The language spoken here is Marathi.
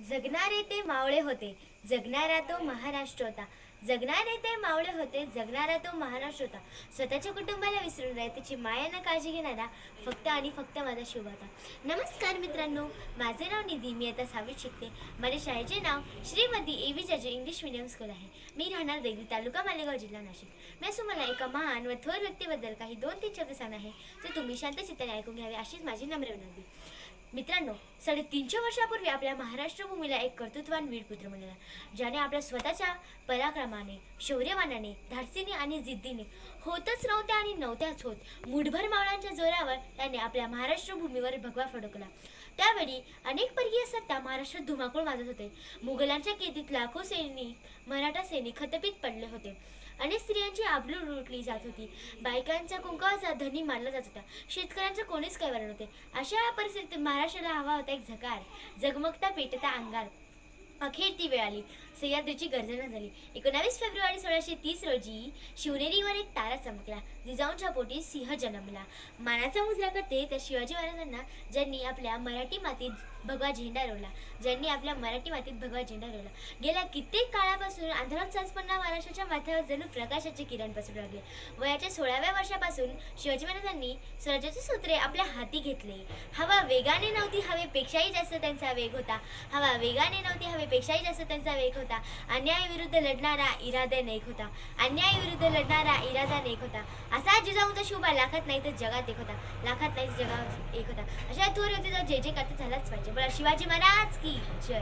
जगणारे ते मावळे होते जगणारा तो महाराष्ट्र होता. जगणारे ते मावळे होते जगणारा तो महाराष्ट्र होता. स्वतःच्या कुटुंबाला विसरून रयतेची त्याची मायानं काळजी घेणारा फक्त आणि फक्त माझा शिव होता. नमस्कार मित्रांनो माझे नाव निधी मी आता सहावीत शिकते. माझ्या शाळेचे नाव Shrimati A V Jaje English medium school आहे. मी राहणार दैवी तालुका मालेगाव जिल्हा नाशिक. मी तुम्हाला मला एका महान व थोर व्यक्तीबद्दल काही दोन तीन शब्द सांग आहे तर तुम्ही शांत चित्ताने ऐकून घ्यावे अशीच माझी नम्र विनंती. मित्रांनो साडेतीनशे वर्षापूर्वी आपल्या महाराष्ट्र भूमीला एक कर्तृत्वान वीरपुत्र मिळाला ज्याने आपल्या स्वतःच्या पराक्रमाने शौर्यवानाने धाडसीने आणि जिद्दीने होतच नव्हत्या आणि नव्हत्याच होत मुठभर मावळांच्या जोरावर त्याने आपल्या महाराष्ट्र भूमीवर भगवा फडकला. त्यावेळी अनेक परकीय सत्ता महाराष्ट्रात धुमाकूळ माजत होते. मुघलांच्या केतीत लाखो सैनिक मराठा सैनिक खतपीत पडले होते. अनेक स्त्रियांची आबरू लुटली जात होती. बायकांचा कुंकवाचा धनी मानला जात होता. शेतकऱ्यांचं कोणीच कैवार नव्हते. अशा परिस्थितीत आकाशाला हवा होता एक झकार. जगमगता पेटता अंगार. अखेर ती वेळ आली. सह्याद्रीची गर्जना झाली. एकोणावीस फेब्रुवारी सोळाशे तीस रोजी शिवनेरीवर एक तारा चमकला. जिजाऊंच्या पोटी सिंह जन्मला. मानाचा मुजरा करते त्या शिवाजी महाराजांना ज्यांनी आपल्या मराठी मातीत भगवा झेंडा रोवला. ज्यांनी आपल्या मराठी मातीत भगवा झेंडा रोवला. गेल्या कित्येक काळापासून आंध्रात चाचपणा महाराष्ट्राच्या माथ्यावर जणू प्रकाशाचे किरण पसरू लागले. वयाच्या सोळाव्या वर्षापासून शिवाजी महाराजांनी स्वराज्याचे सूत्रे आपल्या हाती घेतले. हवा वेगाने नव्हती हवेपेक्षाही जास्त त्यांचा वेग होता. हवा वेगाने नव्हती हवेपेक्षाही जास्त त्यांचा वेग होता. अन्यायाविरुद्ध लढणारा इरादा नेक होता. अन्यायाविरुद्ध लढणारा इरादा नेक होता. असा जिजाऊचा शोभा लाखात नाही तर जगात एक होता. लाखात नाही जगात एक होता. अशा थोर व्यक्तीचा जे जे करता झालाच पाहिजे. मला शिवाजी महाराज की जय.